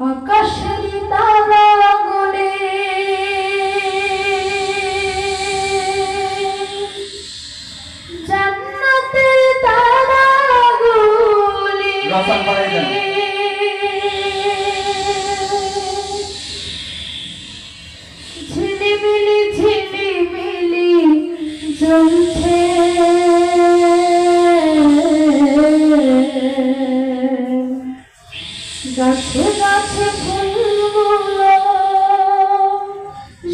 আকাশের তারা গলে জান্নাতের তারা গলে রসাল বাড়াই দেন। ঝিলিমিলি ঝিলিমিলি জ্বলছে গাছে গাছে ফুলগুলো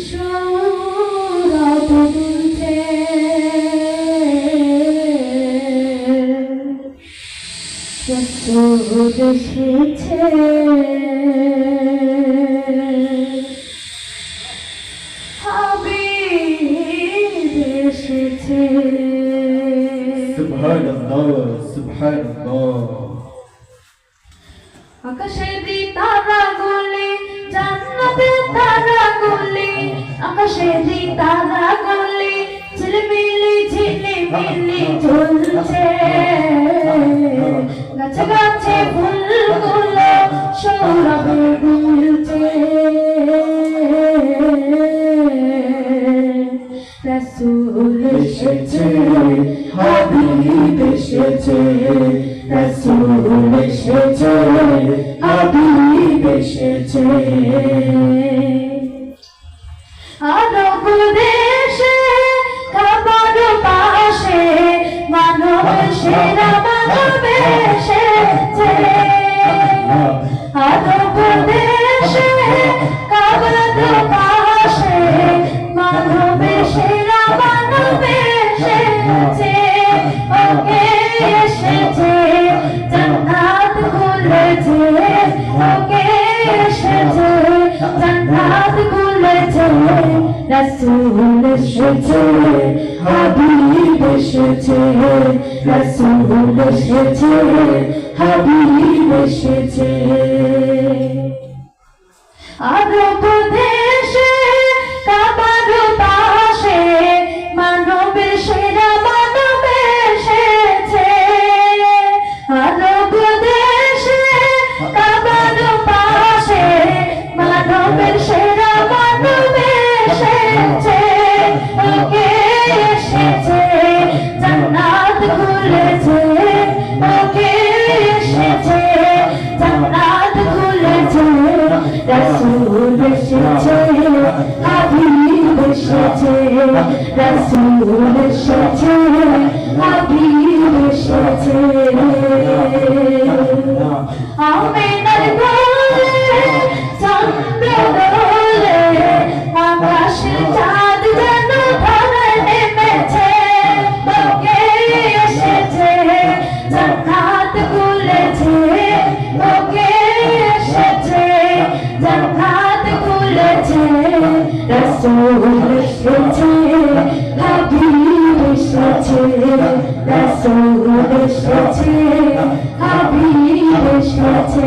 সৌরভ দুলছে রসুল এসেছে হাবিব এসেছে সুবহানাল্লাহ সুবহানাল্লাহ। আকাশের তারা গলে, জান্নাতের তারা গলে, আকাশের তারা গলে, ঝিলমিলি ঝিলিমিলি ঝুলছে। গাছে গাছে ফুলগুলো সৌরভে দুলছে রসুল এসেছে, হাবিব এসেছে। রাসূল এসেছে হাবিব এসেছে আরব দেশে খাবার পাশে মানব সেরা মানব এসেছে রসুল এসেছে হাবিব এসেছে রাসূল এসেছে হাবিব এসেছে। আরব দেশে এসেছে ওকে এসেছে জান্নাত খুলেছে ওকে এসেছে জান্নাত খুলেছে রসুল এসেছে হাবিব এসেছে রসুল এসেছে হাবিব এসেছে আমেনার গোলে জান্নাত খুলেছে রসুল এসেছে হাবিব এসেছে রসুল এসেছে হাবিব এসেছে